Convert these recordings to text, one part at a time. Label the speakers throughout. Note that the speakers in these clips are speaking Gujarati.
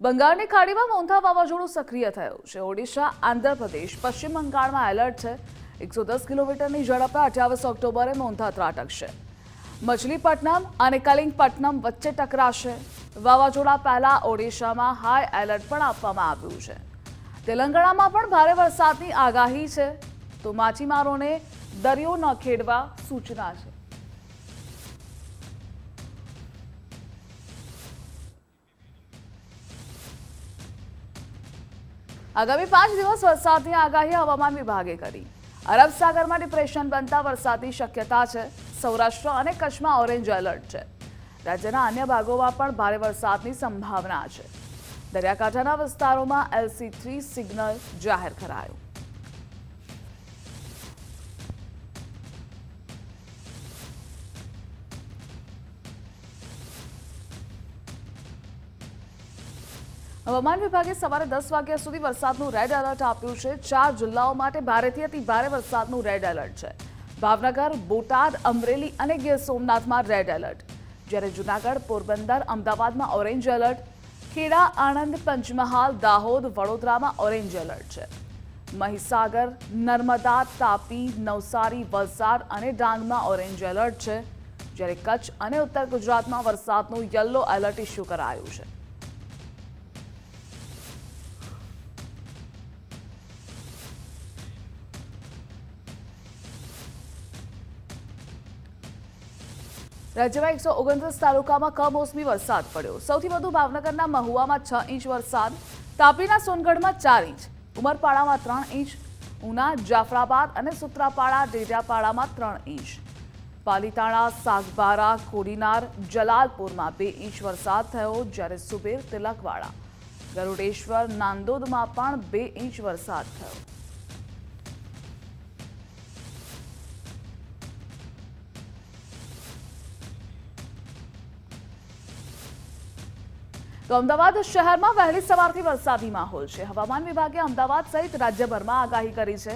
Speaker 1: બંગાળની ખાડીમાં મોંધા વાવાઝોડું સક્રિય થયું છે. ઓડિશા, આંધ્રપ્રદેશ, પશ્ચિમ બંગાળમાં એલર્ટ છે. એકસો દસ કિલોમીટરની ઝડપે અઠ્યાવીસ ઓક્ટોબરે મોંધા ત્રાટકશે મછલીપટ્ટનમ અને કલિંગપટ્ટનમ વચ્ચે ટકરાશે. વાવાઝોડા પહેલા ઓડિશામાં હાઈ એલર્ટ પણ આપવામાં આવ્યું છે. તેલંગાણામાં પણ ભારે વરસાદની આગાહી છે. તો માછીમારોને દરિયો ન ખેડવા સૂચના છે. આગામી પાંચ દિવસ વરસાદની આગાહી હવામાન વિભાગે કરી. અરબ સાગરમાં ડિપ્રેશન બનતા વરસાદની શક્યતા છે. સૌરાષ્ટ્ર અને કચ્છમાં ઓરેન્જ એલર્ટ છે. રાજ્યના અન્ય ભાગોમાં પણ ભારે વરસાદની સંભાવના છે. દરિયાકાંઠાના વિસ્તારોમાં એલસી થ્રી સિગ્નલ જાહેર કરાયું. હવામાન વિભાગે સવારે દસ વાગ્યા સુધી વરસાદનું રેડ એલર્ટ આપ્યું છે. ચાર જિલ્લાઓ માટે ભારેથી અતિ ભારે વરસાદનું રેડ એલર્ટ છે. ભાવનગર, બોટાદ, અમરેલી અને ગીર સોમનાથમાં રેડ એલર્ટ જ્યારે જૂનાગઢ, પોરબંદર, અમદાવાદમાં ઓરેન્જ એલર્ટ ખેડા, આણંદ, પંચમહાલ, દાહોદ, વડોદરામાં ઓરેન્જ એલર્ટ છે. મહીસાગર, નર્મદા, તાપી, નવસારી, વલસાડ અને ડાંગમાં ઓરેન્જ એલર્ટ છે. જ્યારે કચ્છ અને ઉત્તર ગુજરાતમાં વરસાદનું યલો એલર્ટ ઇસ્યુ કરાયું છે. રાજ્યમાં એકસો ઓગણત્રીસ તાલુકામાં કમોસમી વરસાદ પડ્યો. સૌથી વધુ ભાવનગરના મહુવામાં છ ઇંચ વરસાદ, તાપીના સોનગઢમાં ચાર ઇંચ, ઉમરપાડામાં ત્રણ ઇંચ, ઉના, જાફરાબાદ અને સુત્રાપાડા ડેડિયાપાડામાં ત્રણ ઇંચ. પાલીતાણા, સાગબારા, કોડીનાર, જલાલપુરમાં બે ઇંચ વરસાદ થયો જ્યારે સુબેર, તિલકવાડા, ગરુડેશ્વર, નાંદોદમાં પણ બે ઇંચ વરસાદ થયો. તો અમદાવાદ શહેરમાં વહેલી સવારથી વરસાદી માહોલ છે. હવામાન વિભાગે અમદાવાદ સહિત રાજ્યભરમાં આગાહી કરી છે.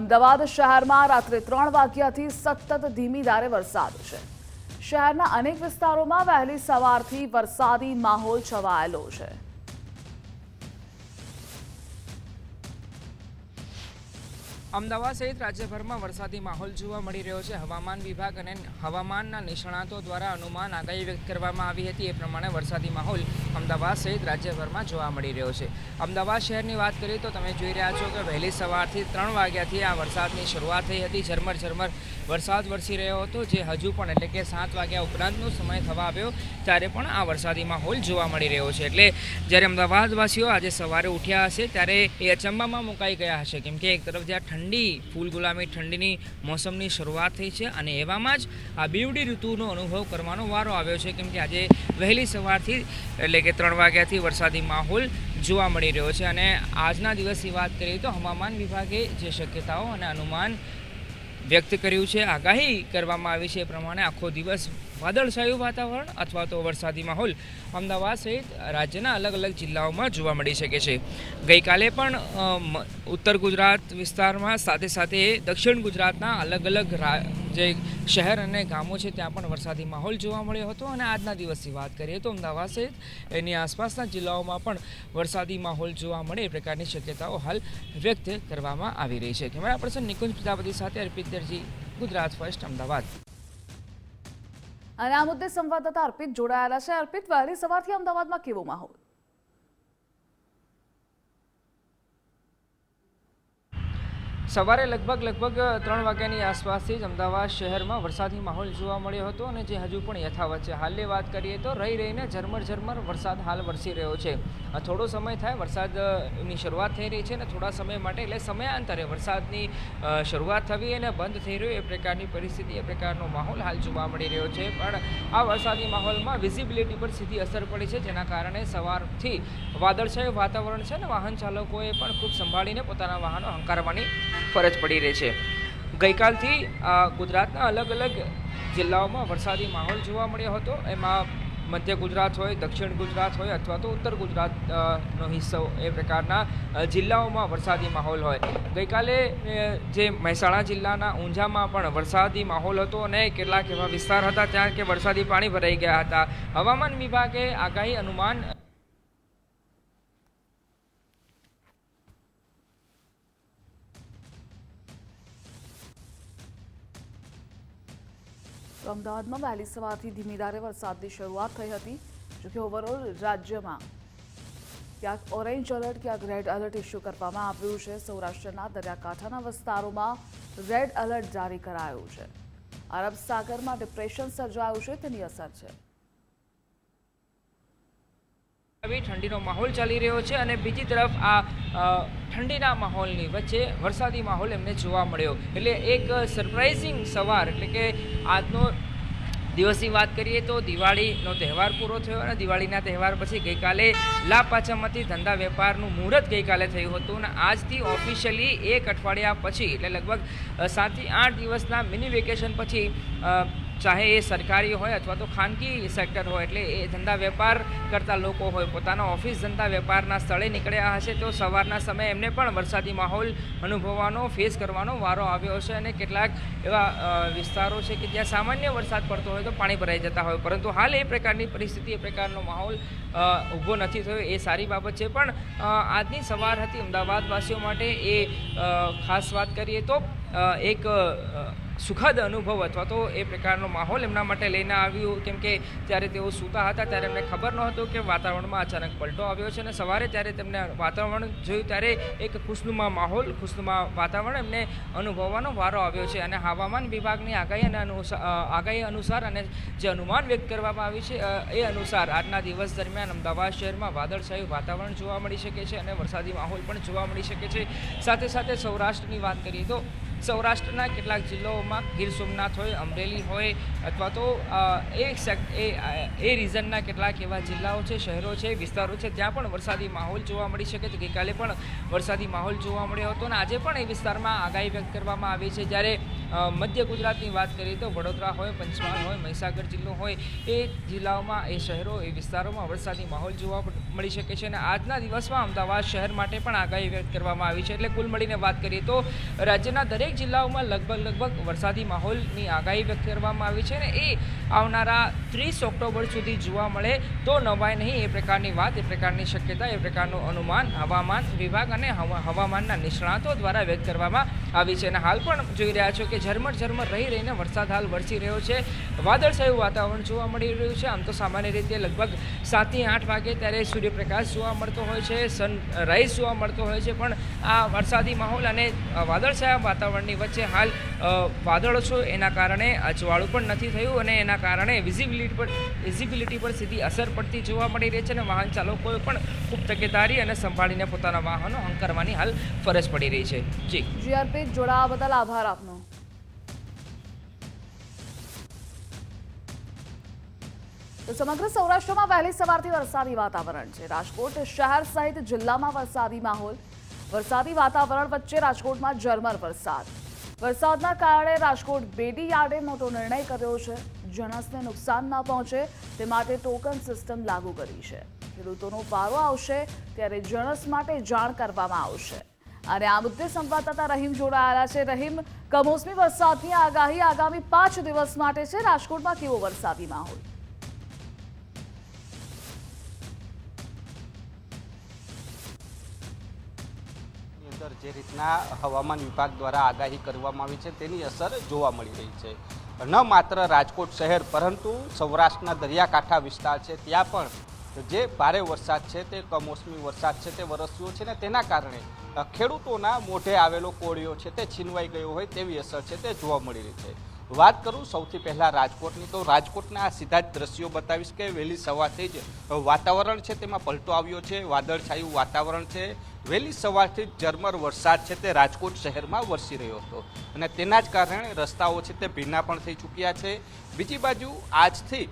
Speaker 1: અમદાવાદ શહેરમાં રાત્રે ત્રણ વાગ્યાથી સતત ધીમી ધારે વરસાદ છે. શહેરના અનેક વિસ્તારોમાં વહેલી સવારથી વરસાદી માહોલ છવાયેલો છે.
Speaker 2: અમદાવાદ સહિત રાજ્યભરમાં વરસાદી માહોલ જોવા મળી રહ્યો છે. હવામાન વિભાગ અને હવામાનના નિષ્ણાતો દ્વારા અનુમાન આગાહી વ્યક્ત કરવામાં આવી હતી. એ પ્રમાણે વરસાદી માહોલ અમદાવાદ સહિત રાજ્યભરમાં જોવા મળી રહ્યો છે. અમદાવાદ શહેરની વાત કરીએ તો તમે જોઈ રહ્યા છો કે વહેલી સવારથી ત્રણ વાગ્યાથી આ વરસાદની શરૂઆત થઈ હતી. ઝરમર ઝરમર વરસાદ વરસી રહ્યો હતો, જે હજુ પણ એટલે કે સાત વાગ્યા ઉપરાંતનો સમય થવા આવ્યો, ત્યારે પણ આ વરસાદી માહોલ જોવા મળી રહ્યો છે. એટલે જ્યારે અમદાવાદવાસીઓ આજે સવારે ઉઠ્યા હશે, ત્યારે એ અચંબામાં મુકાઈ ગયા હશે. કેમ કે એક તરફ જ્યાં ઠંડી, ફૂલ ગુલામી ઠંડીની મોસમની શરૂઆત થઈ છે, અને એવામાં જ આ બીવડી ઋતુનો અનુભવ કરવાનો વારો આવ્યો છે. કેમ કે આજે વહેલી સવારથી એટલે કે ત્રણ વાગ્યાથી વરસાદી માહોલ જોવા મળી રહ્યો છે. અને આજના દિવસની વાત કરીએ તો હવામાન વિભાગે જે શક્યતાઓ અને અનુમાન વ્યક્ત કર્યું છે. આગાહી કરવામાં આવી છે એ પ્રમાણે આખો દિવસ વાદળછાયું વાતાવરણ અથવા તો વરસાદી માહોલ અમદાવાદ સહિત રાજ્યના અલગ અલગ જિલ્લાઓમાં જોવા મળી શકે છે. ગઈકાલે પણ ઉત્તર ગુજરાત વિસ્તારમાં સાથે સાથે દક્ષિણ ગુજરાતના અલગ અલગ જે શહેર અને ગામો છે ત્યાં પણ વરસાદી માહોલ જોવા મળ્યો હતો અને આજના દિવસની વાત કરીએ તો અમદાવાદ સહિત એની આસપાસના જિલ્લાઓમાં પણ વરસાદી માહોલ જોવા મળે એ પ્રકારની શક્યતાઓ હાલ વ્યક્ત કરવામાં આવી રહી છે. કેમેરા પર્સન નિકુંજ પ્રજાપતિ સાથે અર્પિત દરજી, ગુજરાત ફર્સ્ટ, અમદાવાદ.
Speaker 1: અને આ મુદ્દે સંવાદદાતા અર્પિત જોડાયેલા છે. અર્પિત વહેલી સવારથી અમદાવાદમાં કેવો માહોલ?
Speaker 2: સવારે લગભગ લગભગ ત્રણ વાગ્યાની આસપાસથી જ અમદાવાદ શહેરમાં વરસાદી માહોલ જોવા મળ્યો હતો અને જે હજુ પણ યથાવત છે. હાલની વાત કરીએ તો રહી રહીને ઝરમર ઝરમર વરસાદ હાલ વરસી રહ્યો છે. થોડો સમય થાય વરસાદની શરૂઆત થઈ રહી છે અને થોડા સમય માટે એટલે સમયાંતરે વરસાદની શરૂઆત થવી અને બંધ થઈ રહ્યું એ પ્રકારની પરિસ્થિતિ, એ પ્રકારનો માહોલ હાલ જોવા મળી રહ્યો છે. પણ આ વરસાદી માહોલમાં વિઝિબિલિટી પર સીધી અસર પડી છે, જેના કારણે સવારથી વાદળછાયું વાતાવરણ છે અને વાહન ચાલકોએ પણ ખૂબ સંભાળીને પોતાના વાહનો હંકારવાની ફરજ પડી રહી છે. ગઈકાલથી ગુજરાતના અલગ અલગ જિલ્લાઓમાં વરસાદી માહોલ જોવા મળ્યો હતો. એમાં મધ્ય ગુજરાત હોય, દક્ષિણ ગુજરાત હોય અથવા તો ઉત્તર ગુજરાતનો હિસ્સો એ પ્રકારના જિલ્લાઓમાં વરસાદી માહોલ હોય. ગઈકાલે જે મહેસાણા જિલ્લાના ઊંઝામાં પણ વરસાદી માહોલ હતો અને કેટલાક એવા વિસ્તાર હતા ત્યાં કે વરસાદી પાણી ભરાઈ ગયા હતા. હવામાન વિભાગે આગાહી અનુમાન
Speaker 1: તો અમદાવાદમાં વહેલી સવારથી ધીમી ધારે વરસાદની શરૂઆત થઈ હતી જોકે ઓવરઓલ રાજ્યમાં ક્યાંક ઓરેન્જ એલર્ટ ક્યાંક રેડ એલર્ટ ઇસ્યુ કરવામાં આવ્યું છે. સૌરાષ્ટ્રના દરિયાકાંઠાના વિસ્તારોમાં રેડ એલર્ટ જારી કરાયું છે. અરબ સાગરમાં ડિપ્રેશન સર્જાયું છે, તેની અસર છે.
Speaker 2: હવે ઠંડીનો માહોલ ચાલી રહ્યો છે અને બીજી તરફ આ ઠંડીના માહોલની વચ્ચે વરસાદી માહોલ એમને જોવા મળ્યો. એટલે એક સરપ્રાઇઝિંગ સવાર, એટલે કે આજનો દિવસની વાત કરીએ તો દિવાળીનો તહેવાર પૂરો થયો અને દિવાળીના તહેવાર પછી ગઈકાલે લાભ ધંધા વેપારનું મુહૂર્ત ગઈકાલે થયું હતું અને આજથી ઓફિશિયલી એક અઠવાડિયા પછી, એટલે લગભગ સાતથી આઠ દિવસના મિની વેકેશન પછી ચાહે એ સરકારી હોય અથવા તો ખાનગી સેક્ટર હોય, એટલે એ ધંધા વેપાર કરતા લોકો હોય. પોતાના ઓફિસ ધંધા વેપારના સ્થળે નીકળ્યા હશે તો સવારના સમયે એમને પણ વરસાદી માહોલ અનુભવવાનો ફેસ કરવાનો વારો આવ્યો હશે અને કેટલાક એવા વિસ્તારો છે કે જ્યાં સામાન્ય વરસાદ પડતો હોય તો પાણી ભરાઈ જતા હોય. પરંતુ હાલ એ પ્રકારની પરિસ્થિતિ, એ પ્રકારનો માહોલ ઊભો નથી થયો. એ સારી બાબત છે. પણ આજની સવાર હતી. અમદાવાદવાસીઓ માટે એ ખાસ વાત કરીએ તો એક સુખદ અનુભવ અથવા તો એ પ્રકારનો માહોલ એમના માટે લઈને આવ્યું. કેમ કે જ્યારે તેઓ સૂતા હતા ત્યારે એમને ખબર નહોતું કે વાતાવરણમાં અચાનક પલટો આવ્યો છે અને સવારે ત્યારે તેમને વાતાવરણ જોયું ત્યારે એક ખુશનુમા માહોલ, ખુશનુમા વાતાવરણ એમને અનુભવવાનો વારો આવ્યો છે. અને હવામાન વિભાગની આગાહી અને અનુસાર આગાહી અનુસાર અને જે અનુમાન વ્યક્ત કરવામાં આવ્યું છે એ અનુસાર આજના દિવસ દરમિયાન અમદાવાદ શહેરમાં વાદળછાયું વાતાવરણ જોવા મળી શકે છે અને વરસાદી માહોલ પણ જોવા મળી શકે છે. સાથે સાથે સૌરાષ્ટ્રની વાત કરીએ તો સૌરાષ્ટ્રના કેટલાક જિલ્લાઓમાં ગીર સોમનાથ હોય, અમરેલી હોય અથવા તો એ એ રિઝનના કેટલાક એવા જિલ્લાઓ છે, શહેરો છે, વિસ્તારો છે ત્યાં પણ વરસાદી માહોલ જોવા મળી શકે. છે ગઈકાલે પણ વરસાદી માહોલ જોવા મળ્યો હતો અને આજે પણ એ વિસ્તારમાં આગાહી વ્યક્ત કરવામાં આવી છે. જ્યારે મધ્ય ગુજરાતની વાત કરીએ તો વડોદરા હોય, પંચમહાલ હોય, મહીસાગર જિલ્લો હોય, એ જિલ્લાઓમાં, એ શહેરો, એ વિસ્તારોમાં વરસાદી માહોલ જોવા મળી શકે છે અને આજના દિવસમાં અમદાવાદ શહેર માટે પણ આગાહી વ્યક્ત કરવામાં આવી છે. એટલે કુલ મળીને વાત કરીએ તો રાજ્યના દરેક જિલ્લાઓમાં લગભગ લગભગ વરસાદી માહોલની આગાહી વ્યક્ત કરવામાં આવી છે અને એ આવનારા ત્રીસ ઓક્ટોબર સુધી જોવા મળે તો નવાય નહીં. એ પ્રકારની વાત, એ પ્રકારની શક્યતા, એ પ્રકારનું અનુમાન હવામાન વિભાગ અને હવા- હવામાનના નિષ્ણાતો દ્વારા વ્યક્ત કરવામાં આવી છે. અને હાલ પણ જોઈ રહ્યા છો કે ઝરમર ઝરમર રહી રહીને વરસાદ હાલ વરસી રહ્યો છે. વાદળછાયું વાતાવરણ જોવા મળી રહ્યું છે. આમ તો સામાન્ય રીતે લગભગ સાતથી આઠ વાગે ત્યારે સૂર્યપ્રકાશ જોવા મળતો હોય છે. સનરાઈઝ જોવા મળતો હોય છે. પણ આ વરસાદી માહોલ અને વાદળછાયા વાતાવરણની વચ્ચે હાલ વાદળો છો એના કારણે અજવાળું પણ નથી થયું અને એના કારણે વિઝિબિલિટી પર વિઝિબિલિટી પર સીધી અસર પડતી જોવા મળી રહી છે અને વાહન ચાલકોએ પણ ખૂબ તકેદારી અને સંભાળીને પોતાના વાહનો હંકારવાની હાલ ફરજ પડી રહી છે. જી.
Speaker 1: જીઆરપી જોડાવા બદલ આભાર આપનો. તો સમગ્ર સૌરાષ્ટ્રમાં વહેલી સવારથી વરસાદી વાતાવરણ છે. રાજકોટ શહેર સહિત જિલ્લામાં વરસાદી માહોલ. વરસાદી વાતાવરણ વચ્ચે રાજકોટમાં ઝરમર વરસાદ. વરસાદના કારણે રાજકોટ બેડી યાર્ડે મોટો નિર્ણય કર્યો છે. જણસને નુકસાન ન પહોંચે તે માટે ટોકન સિસ્ટમ લાગુ કરી છે. ખેડૂતોનો વારો આવશે ત્યારે જણસ માટે જાણ કરવામાં આવશે. અને આ મુદ્દે સંવાદદાતા રહીમ જોડાયેલા છે. રહીમ, કમોસમી વરસાદની આગાહી આગામી પાંચ દિવસ માટે છે. રાજકોટમાં કેવો વરસાદી માહોલ?
Speaker 3: જે રીતના હવામાન વિભાગ દ્વારા આગાહી કરવામાં આવી છે, તેની અસર જોવા મળી રહી છે. ન માત્ર રાજકોટ શહેર, પરંતુ સૌરાષ્ટ્રના દરિયાકાંઠા વિસ્તાર છે, ત્યાં પણ જે ભારે વરસાદ છે, તે કમોસમી વરસાદ છે, તે વરસ્યો છે ને તેના કારણે ખેડૂતોના મોઢે આવેલો કોળિયો છે, તે છીનવાઈ ગયો હોય તેવી અસર છે, તે જોવા મળી રહી છે. વાત કરું સૌથી પહેલાં રાજકોટની, તો રાજકોટના સીધા જ દ્રશ્યો બતાવીશ કે વહેલી સવારથી જ વાતાવરણ છે, તેમાં પલટો આવ્યો છે, વાદળછાયું વાતાવરણ છે વહેલી સવારથી ઝરમર વરસાદ છે તે રાજકોટ શહેરમાં વરસી રહ્યો હતો. અને તેના જ કારણે રસ્તાઓ છે તે ભીના પણ થઈ ચૂક્યા છે. બીજી બાજુ આજથી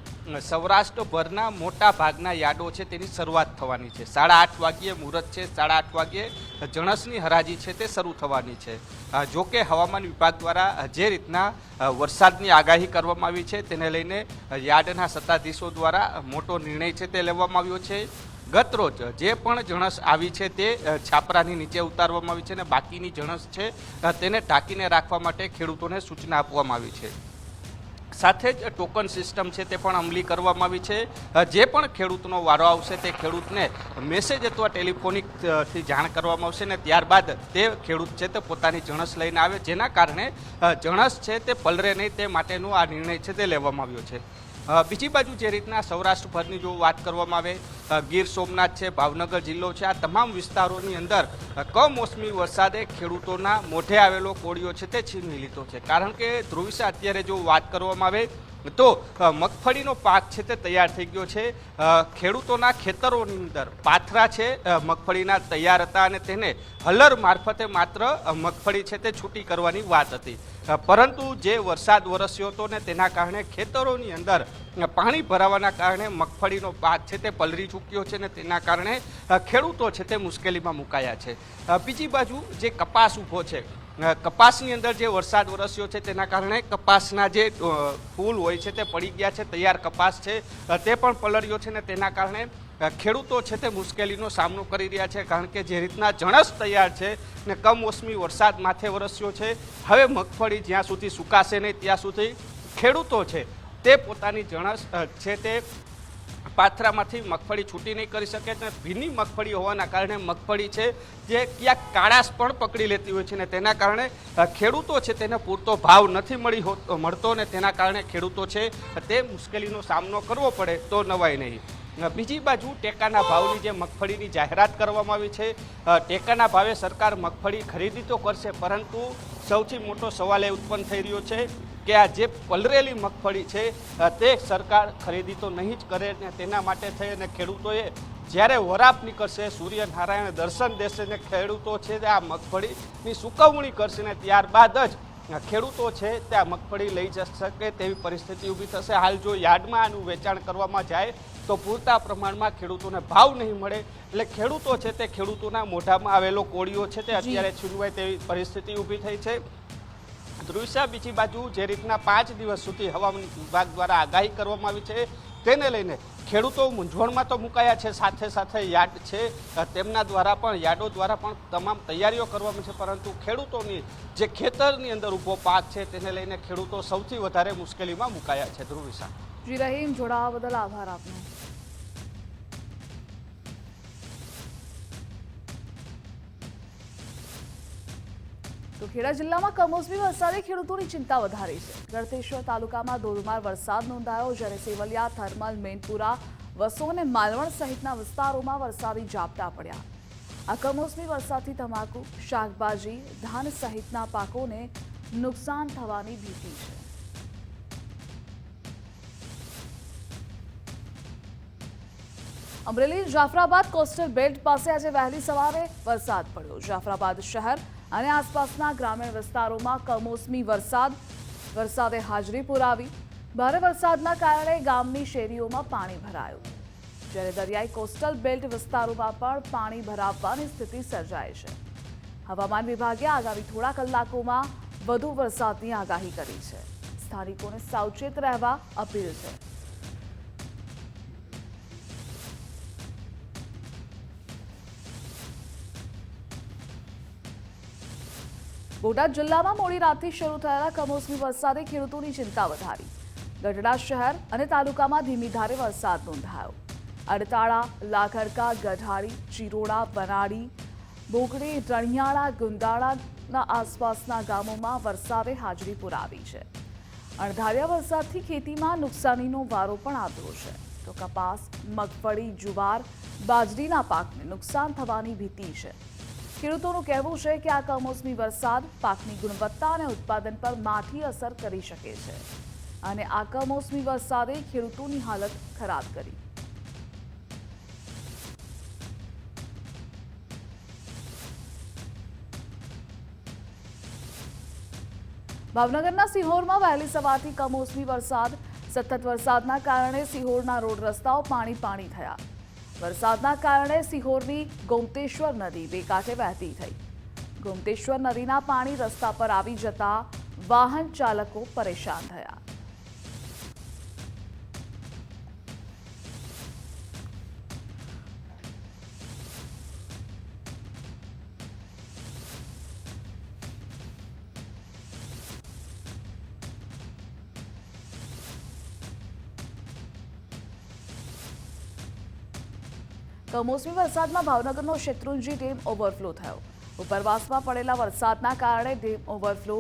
Speaker 3: સૌરાષ્ટ્રભરના મોટા ભાગના યાર્ડો છે તેની શરૂઆત થવાની છે. સાડા આઠ વાગ્યે મુહૂર્ત છે, સાડા આઠ વાગ્યે જણસની હરાજી છે તે શરૂ થવાની છે. જોકે હવામાન વિભાગ દ્વારા જે રીતના વરસાદની આગાહી કરવામાં આવી છે તેને લઈને યાર્ડના સત્તાધીશો દ્વારા મોટો નિર્ણય છે તે લેવામાં આવ્યો છે. ગત રોજ જે પણ જણસ આવી છે તે છાપરાની નીચે ઉતારવામાં આવી છે અને બાકીની જણસ છે તેને ઢાંકીને રાખવા માટે ખેડૂતોને સૂચના આપવામાં આવી છે. સાથે જ ટોકન સિસ્ટમ છે તે પણ અમલી કરવામાં આવી છે. જે પણ ખેડૂતનો વારો આવશે તે ખેડૂતને મેસેજ અથવા ટેલિફોનિકથી જાણ કરવામાં આવશે ને ત્યારબાદ તે ખેડૂત છે તે પોતાની જણસ લઈને આવે, જેના કારણે જણસ છે તે પલરે નહીં તે માટેનો આ નિર્ણય છે તે લેવામાં આવ્યો છે. બીજી બાજુ જે રીતના સૌરાષ્ટ્રભરની જો વાત કરવામાં આવે ગીર સોમનાથ છે, ભાવનગર જિલ્લો છે, આ તમામ વિસ્તારોની અંદર કમોસમી વરસાદે ખેડૂતોના મોઢે આવેલો કોળિયો છે તે છીનવી લીધો છે. કારણ કે ધ્રુવિસા અત્યારે જો વાત કરવામાં આવે તો મગફળીનો પાક છે તે તૈયાર થઈ ગયો છે. ખેડૂતોના ખેતરોની અંદર પાથરા છે મગફળીના તૈયાર હતા અને તેને હલર મારફતે માત્ર મગફળી છે તે છૂટી કરવાની વાત હતી. પરંતુ જે વરસાદ વરસ્યો હતો ને તેના કારણે ખેતરોની અંદર પાણી ભરાવાના કારણે મગફળીનો પાક છે તે પલરી ચૂક્યો છે ને તેના કારણે ખેડૂતો છે તે મુશ્કેલીમાં મુકાયા છે. બીજી બાજુ જે કપાસ ઊભો છે કપાસની અંદર જે વરસાદ વરસ્યો છે તેના કારણે કપાસના જે ફૂલ હોય છે તે પડી ગયા છે, તૈયાર કપાસ છે તે પણ પલળ્યો છે ને તેના કારણે ખેડૂતો છે તે મુશ્કેલીનો સામનો કરી રહ્યા છે કારણ કે જે રીતના જણસ તૈયાર છે ને કમોસમી વરસાદ માથે વરસ્યો છે, હવે મગફળી જ્યાં સુધી સુકાશે નહીં ત્યાં સુધી ખેડૂતો છે તે પોતાની જણસ છે તે પાથરામાંથી મગફળી છૂટી નહીં કરી શકે અને ભીની મગફળી હોવાના કારણે મગફળી છે જે ક્યાંક કાળાશ પણ પકડી લેતી હોય છે ને તેના કારણે ખેડૂતો છે તેને પૂરતો ભાવ નથી મળી મળતો ને તેના કારણે ખેડૂતો છે તે મુશ્કેલીનો સામનો કરવો પડે તો નવાય નહીં. બીજી બાજુ ટેકાના ભાવની જે મગફળીની જાહેરાત કરવામાં આવી છે ટેકાના ભાવે સરકાર મગફળી ખરીદી તો કરશે, પરંતુ સૌથી મોટો સવાલ એ ઉત્પન્ન થઈ રહ્યો છે કે આ જે પલરેલી મગફળી છે તે સરકાર ખરીદી તો નહીં જ કરે ને તેના માટે થઈ અને ખેડૂતોએ જ્યારે વરાપ નીકળશે સૂર્યનારાયણ દર્શન દેશે ને ખેડૂતો છે તે આ મગફળીની સુકવણી કરશે ને ત્યારબાદ જ ખેડૂતો છે તે આ મગફળી લઈ જઈ શકે તેવી પરિસ્થિતિ ઊભી થશે. હાલ જો યાર્ડમાં આનું વેચાણ કરવામાં જાય તો પૂરતા પ્રમાણમાં ખેડૂતોને ભાવ નહીં મળે. એટલે ખેડૂતો છે તે ખેડૂતોના મોઢામાં આવેલો કોળીઓ છે તે અત્યારે છીનવાય તેવી પરિસ્થિતિ ઊભી થઈ છે. દૃશ્ય બીજી બાજુ જે રીતના પાંચ દિવસ સુધી હવામાન વિભાગ દ્વારા આગાહી કરવામાં આવી છે, તેને લઈને ખેડૂતો મૂંઝવણમાં તો મુકાયા છે, સાથે સાથે યાર્ડ છે. તેમના દ્વારા પણ, યાર્ડો દ્વારા પણ તમામ તૈયારીઓ કરવામાં છે, પરંતુ ખેડૂતોની જે ખેતરની અંદર ઊભો પાક છે, તેને લઈને ખેડૂતો સૌથી વધારે મુશ્કેલીમાં મુકાયા છે. ધ્રુવિશા
Speaker 1: જી, રહીમ જોડાવા બદલ આભાર આપનો. ખેડા જિલ્લામાં કમોસમી વરસાદે ખેડૂતોની ચિંતા વધારી છે. ગળતેશ્વર તાલુકામાં ધોધમાર વરસાદ નોંધાયો, જ્યારે સેવલિયા, થર્મલ, મેનપુરા, વસો અને માલવણ સહિતના વિસ્તારોમાં વરસાદી ઝાપટા પડ્યા. આ કમોસમી વરસાદથી તમાકુ, શાકભાજી, ધાન સહિતના પાકોને નુકસાન થવાની ભીતિ છે. અમરેલી જાફરાબાદ કોસ્ટલ બેલ્ટ પાસે આજે વહેલી સવારે વરસાદ પડ્યો. જાફરાબાદ શહેર અને આસપાસના ગ્રામીણ વિસ્તારોમાં કમોસમી વરસાદ. વરસાદે હાજરી પુરાવી. ભારે વરસાદના કારણે ગામની શેરીઓમાં પાણી ભરાયું. જ્યારે દરિયાઈ કોસ્ટલ બેલ્ટ વિસ્તારોમાં પણ પાણી ભરાવવાની સ્થિતિ સર્જાય છે. હવામાન વિભાગે આગામી થોડા કલાકોમાં વધુ વરસાદની આગાહી કરી છે. સ્થાનિકોને સાવચેત રહેવા અપીલ છે. બોટાદ જિલ્લામાં મોડી રાતથી શરૂ થયેલા કમોસમી વરસાદે ખેડૂતોની ચિંતા વધારી. ગઢડા શહેર અને તાલુકામાં ધીમી ધારે વરસાદ નોંધાયો. અડતાળા, લાખરકા ગઢાળી ચિરોડા બનાડી બોગડી, રણિયાળા, ગુંદાળાના આસપાસના ગામોમાં વરસાદે હાજરી પુરાવી છે. અણધાર્યા વરસાદથી ખેતીમાં નુકસાનીનો વારો પણ આવ્યો છે. તો કપાસ, મગફળી, જુવાર, બાજરીના પાકને નુકસાન થવાની ભીતિ છે. ખેડૂતોનું કહેવું છે કે આ કમોસમી વરસાદ પાકની ગુણવત્તા અને ઉત્પાદન પર માઠી અસર કરી શકે છે. અને આ કમોસમી વરસાદે ખેડૂતોની હાલત ખરાબ કરી. ભાવનગરના સિહોરમાં વહેલી સવારથી કમોસમી વરસાદ. સતત વરસાદના કારણે સિહોરના રોડ રસ્તાઓ પાણી પાણી થયા. વરસાદના કારણે સિહોરની ગોમતેશ્વર નદી બે કાંઠે વહેતી થઈ. ગોમતેશ્વર નદીના પાણી રસ્તા પર આવી જતા વાહન ચાલકો પરેશાન થયા. કમોસમી વરસાદમાં ભાવનગરનો શેત્રુંજી ડેમ ઓવરફ્લો થયો. ઉપરવાસમાં પડેલા વરસાદના કારણે ડેમ ઓવરફ્લો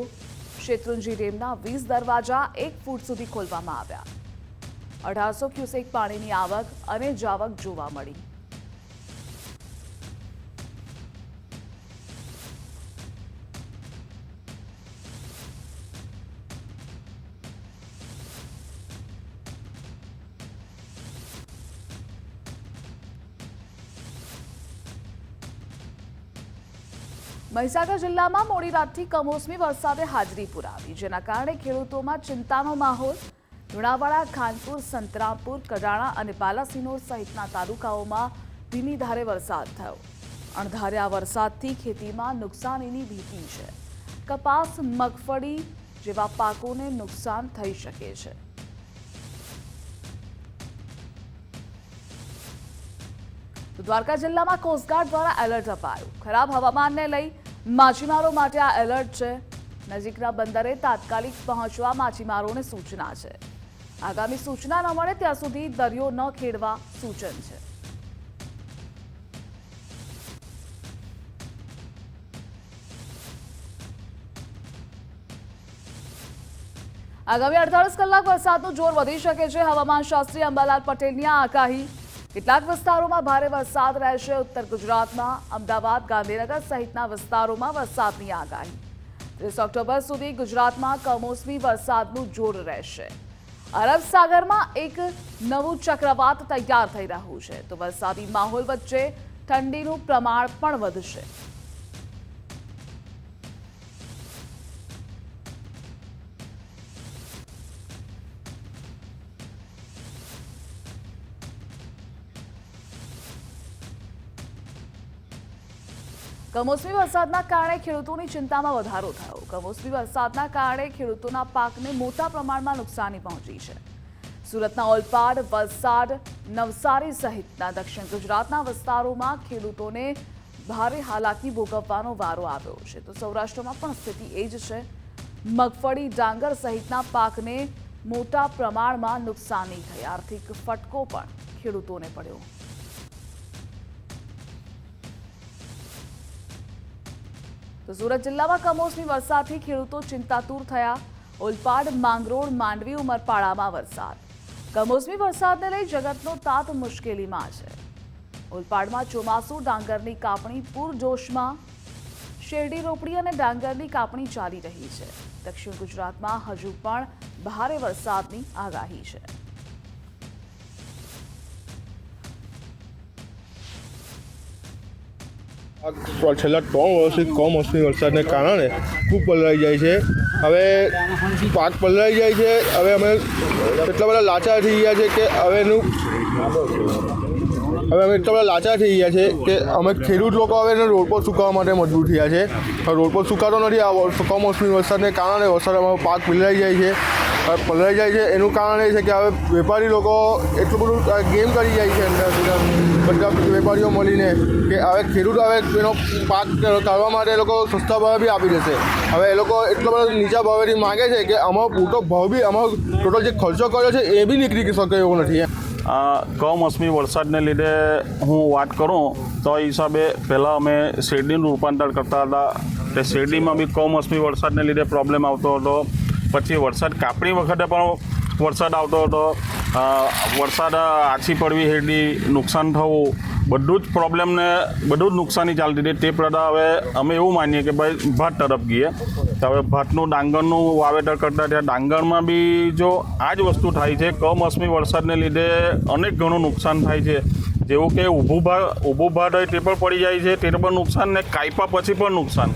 Speaker 1: શેત્રુંજી ડેમના વીસ દરવાજા એક ફૂટ સુધી ખોલવામાં આવ્યા. અઢારસો ક્યુસેક પાણીની આવક અને જાવક જોવા મળી. મહીસાગર જિલ્લામાં મોડી રાતથી કમોસમી વરસાદે હાજરી પુરાવી, જેના કારણે ખેડૂતોમાં ચિંતાનો માહોલ. લુણાવાડા, ખાનપુર, સંતરામપુર, કડાણા અને બાલાસિનોર સહિતના તાલુકાઓમાં ધીમી ધારે વરસાદ થયો. અણધાર્યા વરસાદથી ખેતીમાં નુકસાનીની ભીતિ છે. કપાસ, મગફળી જેવા પાકોને નુકસાન થઈ શકે છે. દ્વારકા જિલ્લામાં કોસ્ટગાર્ડ દ્વારા એલર્ટ અપાયું. ખરાબ હવામાનને લઈ માછીમારો માટે આ એલર્ટ છે. નજીકના બંદરે તાત્કાલિક પહોંચવા માછીમારોને સૂચના છે. આગામી સૂચના ન મળે ત્યાં સુધી દરિયો ન ખેડવા સૂચન છે. આગામી અડતાલીસ કલાક વરસાદનું જોર વધી શકે છે. હવામાન શાસ્ત્રી અંબાલાલ પટેલની આગાહી કેટલાક વિસ્તારોમાં ભારે વરસાદ રહેશે. ઉત્તર ગુજરાતમાં, અમદાવાદ, ગાંધીનગર સહિતના વિસ્તારોમાં વરસાદની આગાહી. ત્રીસ ઓક્ટોબર સુધી ગુજરાતમાં કમોસમી વરસાદનું જોર રહેશે. અરબ સાગરમાં એક નવું ચક્રવાત તૈયાર થઈ રહ્યું છે. તો વરસાદી માહોલ વચ્ચે ઠંડીનું પ્રમાણ પણ વધશે. કમોસમી વરસાદના કારણે ખેડૂતોની ચિંતામાં વધારો થયો. કમોસમી વરસાદના કારણે ખેડૂતોના પાકને મોટા પ્રમાણમાં નુકસાની પહોંચી છે. સુરતના ઓલપાડ, વલસાડ, નવસારી સહિતના દક્ષિણ ગુજરાતના વિસ્તારોમાં ખેડૂતોને ભારે હાલાકી ભોગવવાનો વારો આવ્યો છે. તો સૌરાષ્ટ્રમાં પણ સ્થિતિ એ જ છે. મગફળી, ડાંગર સહિતના પાકને મોટા પ્રમાણમાં નુકસાની થઈ. આર્થિક ફટકો પણ ખેડૂતોને પડ્યો. તો સુરત જિલ્લામાં કમોસમી વરસાદથી ખેડૂતો ચિંતાતુર થયા. ઓલપાડ, માંગરોળ, માંડવી, ઉમરપાડામાં વરસાદ. કમોસમી વરસાદને લઈ જગતનો તાત મુશ્કેલીમાં છે. ઓલપાડમાં ચોમાસુ, ડાંગરની કાપણી, પૂરજોશમાં શેરડી રોપડી અને ડાંગરની કાપણી ચાલી રહી છે. દક્ષિણ ગુજરાતમાં હજુ પણ ભારે વરસાદની આગાહી છે.
Speaker 4: છેલ્લા ત્રણ વર્ષથી કમોસમી વરસાદને કારણે ખૂબ પલળાઈ જાય છે. હવે પાક પલળાઈ જાય છે. હવે અમે એટલા બધા લાચાર થઈ ગયા છે કે હવે એનું હવે અમે એટલા બધા લાચાર થઈ ગયા છે કે અમે ખેડૂત લોકો હવે રોડ પર સુકાવા માટે મજબૂર થયા છે. રોડ પર સુકાતો નથી. આ કમોસમી વરસાદને કારણે વરસાદ અમારો પાક પલળાઈ જાય છે. હવે પલળાઈ જાય છે. એનું કારણ એ છે કે હવે વેપારી લોકો એટલું બધું ગેમ કરી જાય છે અંદર. બધા વેપારીઓ મળીને કે હવે ખેડૂત હવે એનો પાક કાઢવા માટે એ લોકો સસ્તા ભાવે બી આપી દેશે. હવે એ લોકો એટલો બધો નીચા ભાવેથી માગે છે કે અમારો પૂરતો ભાવ બી અમારો ટોટલ જે ખર્ચો કર્યો છે એ બી નીકળી શકે એવું નથી.
Speaker 5: કમોસમી વરસાદને લીધે હું વાત કરું તો હિસાબે પહેલાં અમે શેરડીનું રૂપાંતર કરતા હતા. તે શેરડીમાં બી કમોસમી વરસાદને લીધે પ્રોબ્લેમ આવતો હતો. પછી વરસાદ કાપણી વખતે પણ વરસાદ આવતો હતો. વરસાદ આછી પડવી, હેડી નુકસાન થવું, બધું જ પ્રોબ્લેમને, બધું જ નુકસાની ચાલતી હતી. તે પ્રદા હવે અમે એવું માનીએ કે ભાઈ ભાત તરફ ગઈએ. તો હવે ભાતનું, ડાંગરનું વાવેતર કરતા ત્યાં ડાંગરમાં બી જો આ જ વસ્તુ થાય છે. કમોસમી વરસાદને લીધે અનેક ઘણું નુકસાન થાય છે. જેવું કે ઊભું ભાર ઊભું ભાર હોય તે પણ પડી જાય છે, તે પણ નુકસાન ને કાયપા પછી પણ નુકસાન.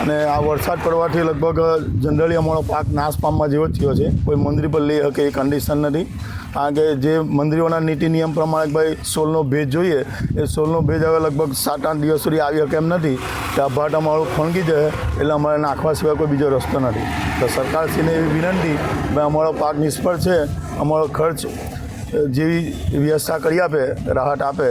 Speaker 6: અને આ વરસાદ પડવાથી લગભગ જનરલી અમારો પાક નાશ પામવા જેવો જ થયો છે. કોઈ મંદિર પર લઈ શકે એ કન્ડિશન નથી. કારણ કે જે મંદિરોના નીતિ નિયમ પ્રમાણે ભાઈ સોલનો ભેજ જોઈએ, એ સોલનો ભેજ હવે લગભગ સાત આઠ દિવસ સુધી આવી શકે એમ નથી. કે આ ભાટ અમારું ફણગી જાય એટલે અમારે નાખવા સિવાય કોઈ બીજો રસ્તો નથી. તો સરકારશ્રીને એવી વિનંતી ભાઈ અમારો પાક નિષ્ફળ છે, અમારો ખર્ચ જેવી વ્યવસ્થા કરી આપે રાહત આપે